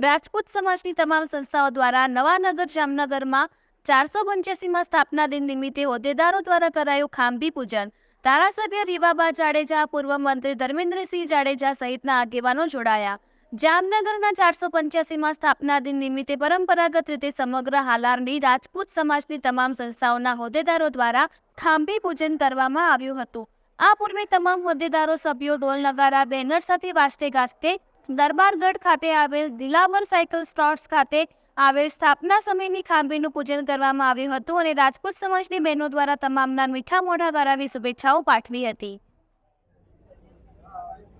રાજપૂત સમાજની તમામ સંસ્થાઓ દ્વારા નવાનગર, જામનગરમાં ચારસો પંચ્યાસીમાં સ્થાપના દિન નિમિત્તે હોદ્દેદારો દ્વારા કરાયું ખાંભી પૂજન. ધારાસભ્ય રીવાબા જાડેજા, પૂર્વ મંત્રી ધર્મેન્દ્રસિંહ જાડેજા સહિતના આગેવાનો જોડાયા. જામનગરના ચારસો પંચ્યાસીમાં સ્થાપના દિન નિમિત્તે પરંપરાગત રીતે સમગ્ર હાલારની રાજપૂત સમાજની તમામ સંસ્થાઓના હોદ્દેદારો દ્વારા ખાંભી પૂજન કરવામાં આવ્યું હતું. આ પૂર્વે તમામ હોદ્દેદારો, સભ્યો, ઢોલ, નગારા, બેનર સાથે વાજતે ગાજતે દરબારગઢ ખાતે આવેલ દિલાવર સાયકલ સ્ટોર્સ ખાતે આવેલ સ્થાપના સમયની ખાંભીનું પૂજન કરવામાં આવ્યું હતું અને રાજપૂત સમાજની બહેનો દ્વારા તમામના મીઠા મોઢા કરાવી શુભેચ્છાઓ પાઠવી હતી.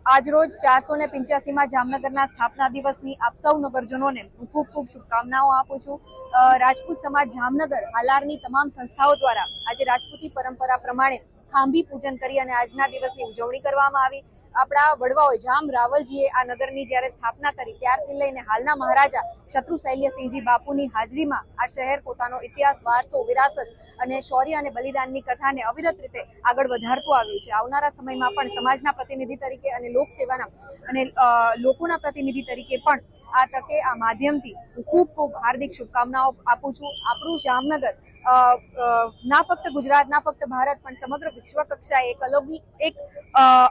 આજરોજ ચારસો ને પંચ્યાસીમાં જામનગરના સ્થાપના દિવસની આપ સૌ નગરજનોને હું ખૂબ ખૂબ શુભકામનાઓ આપું છું. રાજપૂત સમાજ જામનગર, હાલારની તમામ સંસ્થાઓ દ્વારા આજે રાજપૂતી પરંપરા પ્રમાણે ખાંભી પૂજન કરી અને આજના દિવસની ઉજવણી કરવામાં આવી. આપણા વડવાઓએ જામ રાવલજીએ આ નગરની જ્યારે સ્થાપના કરી, ત્યારથી લઈને હાલના મહારાજા શત્રુ શૈલ્યસિંહજી બાપુની હાજરીમાં આ શહેર પોતાનો ઇતિહાસ, વારસો, વિરાસત અને શૌર્ય અને બલિદાનની કથાને અવિરત રીતે આગળ વધારતું આવ્યું છે. આવનારા સમયમાં પણ સમાજના પ્રતિનિધિ તરીકે અને લોકસેવાના અને લોકોના પ્રતિનિધિ તરીકે પણ આ તકે આ માધ્યમથી હું ખૂબ ખૂબ હાર્દિક શુભકામનાઓ આપું છું. આપણું જામનગર ના ફક્ત ગુજરાત, ના ફક્ત ભારત, પણ સમગ્ર વિશ્વ કક્ષાએ એક અલૌકિક, એક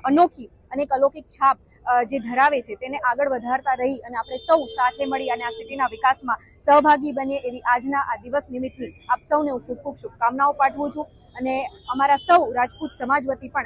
અનોખી અને એક અલૌકિક છાપ જે ધરાવે છે, તેને આગળ વધારતા રહી અને આપણે સૌ સાથે મળી અને આ સિટીના વિકાસમાં સહભાગી બનીએ એવી આજના આ દિવસ નિમિત્તની આપ સૌને હું ખૂબ ખૂબ શુભકામનાઓ પાઠવું છું અને અમારા સૌ રાજપૂત સમાજ વતી પણ